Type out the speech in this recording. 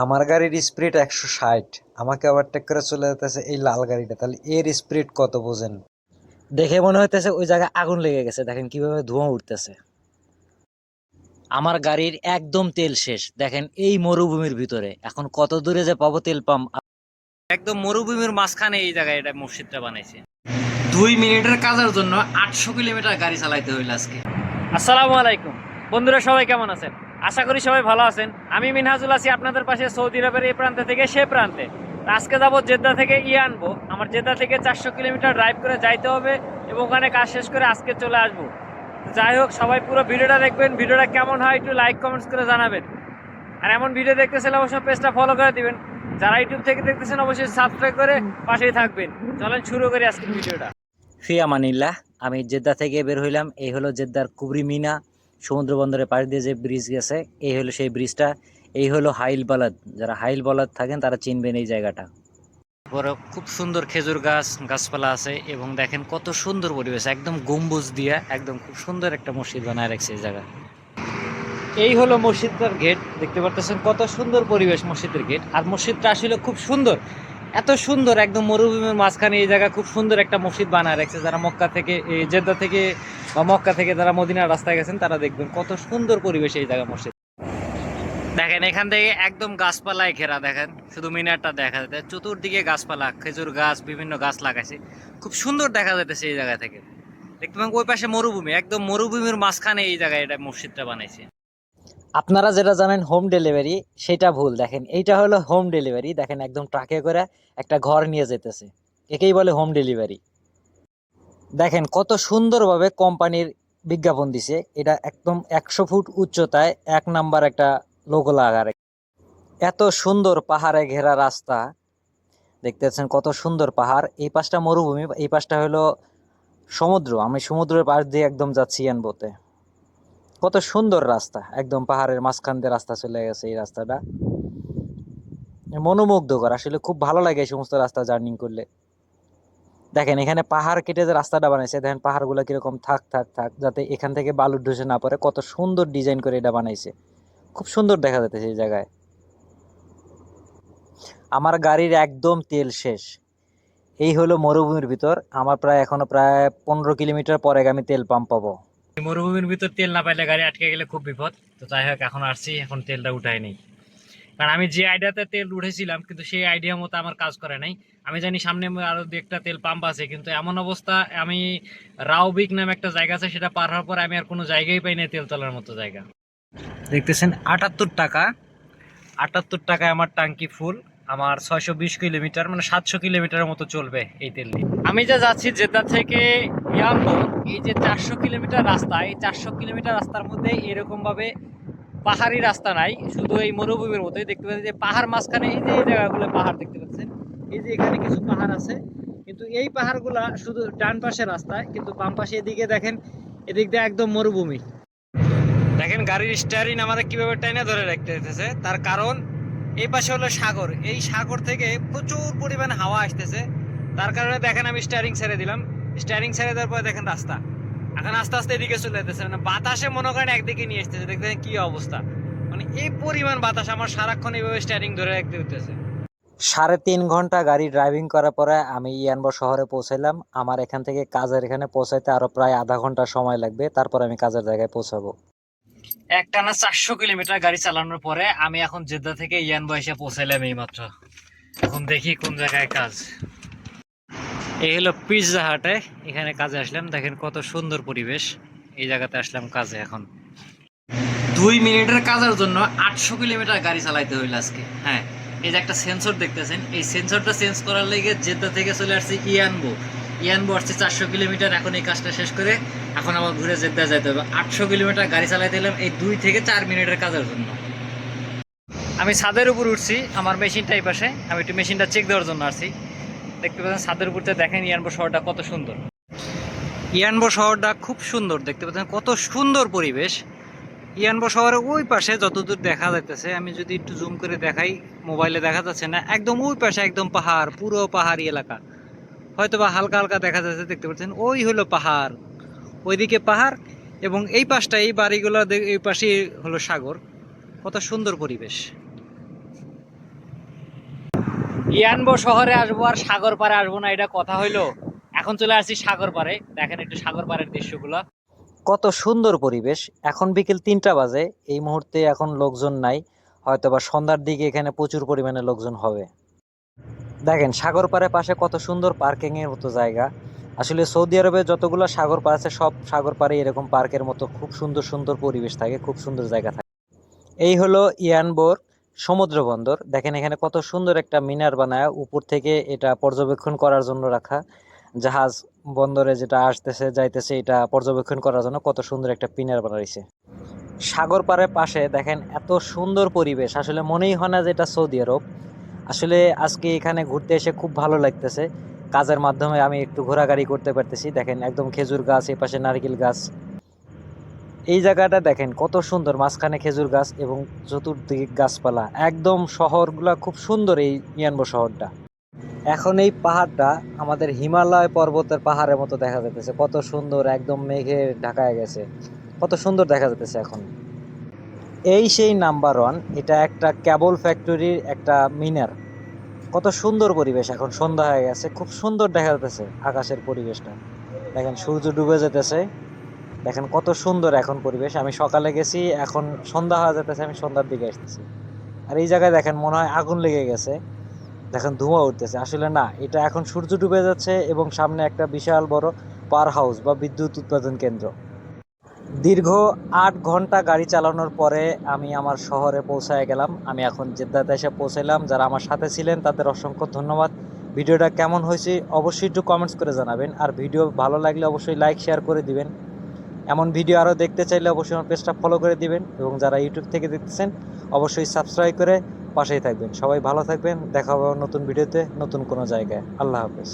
আমার গাড়ির স্পিড একশো ষাট, আমাকে ওভারটেক করে চলে যেতেছে এই লাল গাড়িটা। তাহলে এর স্পিড কত বোঝেন? দেখে মনে হইতেছে ওই জায়গায় আগুন লেগে গেছে, দেখেন কীভাবে ধোঁয়া উঠতেছে। আমার গাড়ির একদম তেল শেষ, দেখেন এই মরুভূমির ভিতরে। এখন কত দূরে যে পাবো তেল পাম্প। একদম মরুভূমির মাঝখানে এই জায়গায় এটা মসজিদটা বানাইছে। দুই মিনিটের কাজের জন্য আটশো কিলোমিটার গাড়ি চালাইতে হইল আজকে। আসসালামু আলাইকুম। বন্ধুরা সবাই কেমন আছেন? আশা করি সবাই ভালো আছেন। আমি মিনহাজুল আছি আপনাদের পাশে সৌদি আরবের এই প্রান্তে থেকে, সে প্রান্তে। আজকে যাব জেদ্দা থেকে ইয়ে আনব। আমার জেদ্দা থেকে চারশো কিলোমিটার ড্রাইভ করে যাইতে হবে এবং ওখানে কাজ শেষ করে আজকে চলে আসব। যাই হোক, সবাই পুরো ভিডিওটা দেখবেন। ভিডিওটা কেমন হয় একটু লাইক কমেন্টস করে জানাবেন। আর এমন ভিডিও দেখতেছেন অবশ্যই পেজটা ফলো করে দিবেন। যারা ইউটিউব থেকে দেখতেছেন, অবশ্যই সাবস্ক্রাইব করে পাশেই থাকবেন। চলেন শুরু করি আজকের ভিডিওটা। ফি আমানিল্লাহ আমি জেদ্দা থেকে বের হইলাম। এই হলো জেদ্দার কুবরি মিনা। সমুদ্র বন্দরে পাড়ি দিয়ে যে ব্রিজ গেছে, এই হলো সেই ব্রিজটা এই হলো হাইল বালাদ। যারা হাইল বালাদ থাকেন, তারা চিনবেন এই জায়গাটা। বড় খুব সুন্দর খেজুর গাছ, গাছপালা আছে এবং দেখেন কত সুন্দর পরিবেশ, একদম গম্বুজ দিয়া একদম খুব সুন্দর একটা মসজিদ বানায় রাখছে এই জায়গা। এই হলো মসজিদটার গেট দেখতে পারতেছেন কত সুন্দর পরিবেশ মসজিদের গেট আর মসজিদটা আসলে খুব সুন্দর। এত সুন্দর একদম মরুভূমির মাঝখানে এই জায়গা খুব সুন্দর একটা মসজিদ বানায় রাখছে। যারা মক্কা থেকে জেদ্দা থেকে বা মক্কা থেকে যারা মদিনার রাস্তায় গেছেন, তারা দেখবেন কত সুন্দর পরিবেশ এই জায়গা মসজিদ। দেখেন, এখান থেকে একদম গাছপালায় ঘেরা, দেখেন, শুধু মিনারটা দেখা যায়। চতুর্দিকে গাছপালা, খেজুর গাছ, বিভিন্ন গাছ লাগাইছে। খুব সুন্দর দেখা যাইতেছে এই জায়গা থেকে। দেখতে পাবেন ওই পাশে মরুভূমি, একদম মরুভূমির মাঝখানে এই জায়গায় এটা মসজিদটা বানাইছে। আপনারা যেটা জানেন হোম ডেলিভারি সেটা ভুল। দেখেন, এইটা হলো হোম ডেলিভারি দেখেন, একদম ট্রাকে করে একটা ঘর নিয়ে যেতেছে। একেই বলে হোম ডেলিভারি দেখেন, কত সুন্দরভাবে কোম্পানির বিজ্ঞাপন দিছে। এটা একদম একশো ফুট উচ্চতায় এক নাম্বার একটা লোগো লাগার এত সুন্দর পাহাড়ে ঘেরা রাস্তা। দেখতেছেন, কত সুন্দর পাহাড়। এই পাশটা মরুভূমি, এই পাশটা হলো সমুদ্র। আমি সমুদ্রের পাশ দিয়ে একদম যাচ্ছি আনবোতে কত সুন্দর রাস্তা। একদম পাহাড়ের মাঝখান দিয়ে রাস্তা চলে গেছে এই রাস্তাটা। মনোমুগ্ধকর, আসলে খুব ভালো লাগে এই সমস্ত রাস্তা জার্নিং করলে। দেখেন, এখানে পাহাড় কেটে যে রাস্তাটা বানাইছে, দেখেন পাহাড়গুলো কীরকম থাক থাক থাক, যাতে এখান থেকে বালু ঢুসে না পড়ে, কত সুন্দর ডিজাইন করে এটা বানাইছে। খুব সুন্দর দেখা যাচ্ছে এই জায়গায়। আমার গাড়ির একদম তেল শেষ। এই হলো মরুভূমির ভিতর। আমার প্রায়, এখনও প্রায় পনেরো কিলোমিটার পরে আমি তেল পাম্প পাবো। মরুভূমির ভিতর তেল না পাইলে গাড়ি আটকে গেলে খুব বিপদ। তো যাই হোক, এখন আসছি, এখন তেলটা উঠাই নেই। কারণ আমি যে আইডিয়াতে তেল উঠেছিলাম, কিন্তু সেই আইডিয়া মতো আমার কাজ করে নাই। আমি জানি সামনে আরও দু একটা তেল পাম্প আছে, কিন্তু এমন অবস্থা, আমি রাউবিক নামে একটা জায়গা আছে, সেটা পার হওয়ার পর আমি আর কোনো জায়গায় পাই না তেল তোলার মতো জায়গা। দেখতেছেন আটাত্তর টাকা, আটাত্তর টাকায় আমার টাঙ্কি ফুল আমার ছয়শো বিশ কিলোমিটার মানে সাতশো কিলোমিটারের মতো চলবে এই তেল আমি যা যাচ্ছি জেদ্দা থেকে এই যে চারশো কিলোমিটার রাস্তা, এই চারশো কিলোমিটার রাস্তার মধ্যে এরকম ভাবে পাহাড়ি রাস্তা নাই, শুধু এই মরুভূমির মতোই দেখতে পাচ্ছি। যে পাহাড় মাঝখানে, এই যে এই জায়গাগুলো পাহাড় দেখতে পাচ্ছেন, এই যে এখানে কিছু পাহাড় আছে। কিন্তু এই পাহাড়গুলা শুধু ডান পাশে রাস্তায় কিন্তু বাম পাশে এদিকে দেখেন, এদিক দিয়ে একদম মরুভূমি। দেখেন, গাড়ির স্টিয়ারিং আমাদের কীভাবে টাইনে ধরে রাখতে তার কারণ এই পাশে হলো সাগর। এই সাগর থেকে প্রচুর পরিমাণে হাওয়া আসতেছে, তার কারণে দেখেন আমি স্টিয়ারিং ছেড়ে দিলাম। স্টিয়ারিং ছেড়ে দেওয়ার পরে দেখেন রাস্তা। এখন আস্তে আস্তে এদিকে চলে যেতেছে মানে বাতাসে মনে করেন একদিকে নিয়ে আসতেছে। দেখতেছেন কি অবস্থা। মানে এই পরিমাণ বাতাস আমার সারাক্ষণ এইভাবে স্টিয়ারিং ধরে রাখতে হইতেছে। সাড়ে তিন ঘণ্টা গাড়ি ড্রাইভিং করার পরে আমি ইয়ানবো শহরে পৌঁছালাম আমার এখান থেকে কাজের এখানে পৌঁছাইতে আরও প্রায় আধা ঘণ্টা সময় লাগবে। তারপর আমি কাজের জায়গায় পৌঁছাবো। একটানা চারশো কিলোমিটার গাড়ি চালানোর পরে আমি এখন জেদ্দা থেকে ইয়ানবো এসে পৌঁছাইলাম এই মাত্র এখন দেখি কোন জায়গায় কাজ। এই হলো পিৎজা হাটে এখানে কাজে আসলাম। দেখেন কত সুন্দর পরিবেশ। এই জায়গাতে আসলাম কাজে এখন। দুই মিনিটের কাজের জন্য আটশো কিলোমিটার গাড়ি চালাইতে হইল আজকে। হ্যাঁ এই যে একটা সেন্সর দেখতেছেন, এই সেন্সরটা চেঞ্জ করার লেগে জেদ্দা থেকে চলে আসছে ইয়ানবো। ইয়ানবো আসছে চারশো কিলোমিটার, এখন এই কাজটা শেষ করে এখন আবার ঘুরে জেদ্দা যাইতে হবে। আটশো কিলোমিটার গাড়ি চালাইতে এলাম এই দুই থেকে চার মিনিটের কাজের জন্য। আমি ছাদের উপর উঠছি, আমার মেশিনটা এই পাশে। আমি একটু মেশিনটা চেক দেওয়ার জন্য আসছি। দেখতে পাচ্ছেন ছাদের দেখেন ইয়ানবো শহরটা কত সুন্দর। ইয়ানবো শহরটা খুব সুন্দর, দেখতে পাচ্ছেন কত সুন্দর পরিবেশ। ইয়ানবো শহরের ওই পাশে যতদূর দেখা যাইতেছে, আমি যদি একটু জুম করে দেখাই মোবাইলে দেখা যাচ্ছে না, একদম ওই পাশে একদম পাহাড়, পুরো পাহাড়ি এলাকা। হয়তো বা হালকা হালকা দেখা যাচ্ছে, দেখতে পাচ্ছেন ওই হলো পাহাড়, ওইদিকে পাহাড় এবং এই পাশটা এই বাড়িগুলো, এই পাশে হলো সাগর। কত সুন্দর পরিবেশ। ইয়ানবো শহরে আসব আর সাগর পাড়ে আসব না, এটা কথা হইল। এখন চলে আসছি সাগর পাড়ে দেখেন একটু সাগর পাড়ের দৃশ্যগুলো। কত সুন্দর পরিবেশ। এখন বিকেল তিনটা বাজে। এই মুহূর্তে এখন লোকজন নাই। হয়তো বা সন্ধ্যার দিকে এখানে প্রচুর পরিমাণে লোকজন হবে। দেখেন সাগর পাড়ের পাশে কত সুন্দর পার্কিং এর মতো জায়গা। আসলে সৌদি আরবে যতগুলো সাগর পাড় আছে, সব সাগর পাড়ে এরকম পার্কের মতো খুব সুন্দর সুন্দর পরিবেশ থাকে, খুব সুন্দর জায়গা থাকে। এই হলো ইয়ানবোর সমুদ্র বন্দর। দেখেন এখানে কত সুন্দর একটা মিনার বানায়, উপর থেকে এটা পর্যবেক্ষণ করার জন্য রাখা। জাহাজ বন্দরে যেটা আসতেছে, যাইতেছে, এটা পর্যবেক্ষণ করার জন্য কত সুন্দর একটা পিনার বানাইছে। সাগর পাড়ের পাশে দেখেন এত সুন্দর পরিবেশ। আসলে মনেই হয় না যে এটা সৌদি আরব। আসলে আজকে এখানে ঘুরতে এসে খুব ভালো লাগতেছে। কাজের মাধ্যমে আমি একটু ঘোরাঘুরি করতে পারতেছি। দেখেন একদম খেজুর গাছ এ পাশে নারকেল গাছ। এই জায়গাটা দেখেন, কত সুন্দর। মাঝখানে খেজুর গাছ এবং চতুর্দিকে গাছপালা। একদম শহরগুলা খুব সুন্দর এই মিয়ানবো শহরটা। এখন এই পাহাড়টা আমাদের হিমালয় পর্বতের পাহাড়ের মতো দেখা যাইতেছে। কত সুন্দর, একদম মেঘে ঢাকায় গেছে। কত সুন্দর দেখা যাইতেছে এখন। এই সেই নাম্বার ওয়ান, এটা একটা ক্যাবল ফ্যাক্টরির একটা মিনার। কত সুন্দর পরিবেশ এখন, সন্ধ্যা হয়ে গেছে। খুব সুন্দর দেখা যাইতেছে আকাশের পরিবেশটা। দেখেন, সূর্য ডুবে যেতেছে দেখেন কত সুন্দর এখন পরিবেশ। আমি সকালে গেছি, এখন সন্ধ্যা হয়ে যেতেছে আমি সন্ধ্যার দিকে আসতেছি। আর এই জায়গায় দেখেন মনে হয় আগুন লেগে গেছে। দেখেন ধোঁয়া উঠতেছে। আসলে না, এটা এখন সূর্য ডুবে যাচ্ছে এবং সামনে একটা বিশাল বড় পাওয়ার হাউস বা বিদ্যুৎ উৎপাদন কেন্দ্র। দীর্ঘ আট ঘণ্টা গাড়ি চালানোর পরে আমি আমার শহরে পৌঁছায় গেলাম। আমি এখন জেদ্দাতে এসে পৌঁছাইলাম। যারা আমার সাথে ছিলেন, তাদের অসংখ্য ধন্যবাদ। ভিডিওটা কেমন হয়েছে, অবশ্যই একটু কমেন্টস করে জানাবেন। আর ভিডিও ভালো লাগলে অবশ্যই লাইক শেয়ার করে দিবেন। এমন ভিডিও আরও দেখতে চাইলে অবশ্যই আমার পেজটা ফলো করে দিবেন এবং যারা ইউটিউব থেকে দেখতেছেন, অবশ্যই সাবস্ক্রাইব করে পাশেই থাকবেন। সবাই ভালো থাকবেন, দেখা হবে নতুন ভিডিওতে, নতুন কোনো জায়গায়। আল্লাহ হাফেজ।